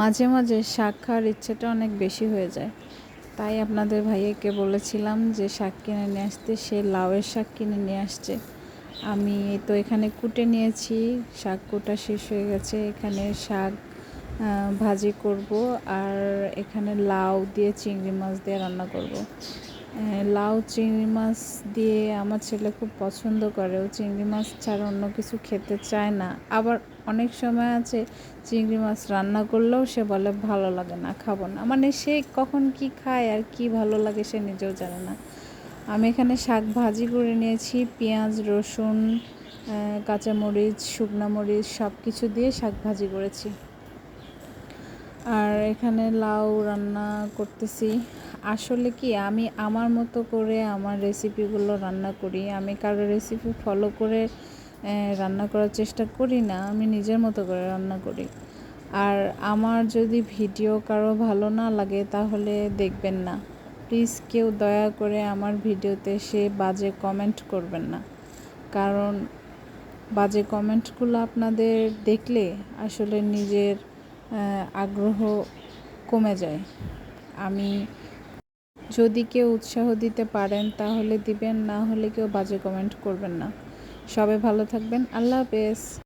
মাঝে মাঝে শাক খাওয়ার ইচ্ছেটা অনেক বেশি হয়ে যায়। তাই আপনাদের ভাইয়াকে বলেছিলাম যে শাক কিনে নিয়ে আসতে, সে লাউয়ের শাক কিনে নিয়ে আসছে। আমি তো এখানে কুটে নিয়েছি, শাক কুটা শেষ হয়ে গেছে। এখানে শাক ভাজি করব আর এখানে লাউ দিয়ে চিংড়ি মাছ দিয়ে রান্না করব। লাউ, চিংড়ি মাছ দিয়ে আমার ছেলে খুব পছন্দ করে। ও চিংড়ি মাছ ছাড়া অন্য কিছু খেতে চায় না। আবার অনেক সময় আছে চিংড়ি মাছ রান্না করলেও সে বলে, ভালো লাগে না, খাব না। মানে সে কখন কি খায় আর কি ভালো লাগে সে নিজেও জানে না। আমি এখানে শাক ভাজি করে নিয়েছি, পেঁয়াজ, রসুন কাঁচামরিচ, শুকনা মরিচ সব কিছু দিয়ে শাক ভাজি করেছি। আর এখানে লাউ রান্না করতেছি। আসলে কি, আমি আমার মতো করে আমার রেসিপিগুলো রান্না করি। আমি কারও রেসিপি ফলো করে রান্না করার চেষ্টা করি না, আমি নিজের মতো করে রান্না করি। আর আমার যদি ভিডিও কারও ভালো না লাগে, তাহলে দেখবেন না। প্লিজ কেউ দয়া করে আমার ভিডিওতে সে বাজে কমেন্ট করবেন না। কারণ বাজে কমেন্টগুলো আপনাদের দেখলে আসলে নিজের আগ্রহ কমে যায়। আমি যদি কেউ উৎসাহ দিতে পারেন, তাহলে দিবেন, না হলে কেউ বাজে কমেন্ট করবেন না। সবাই ভালো থাকবেন। আল্লাহ হাফেজ।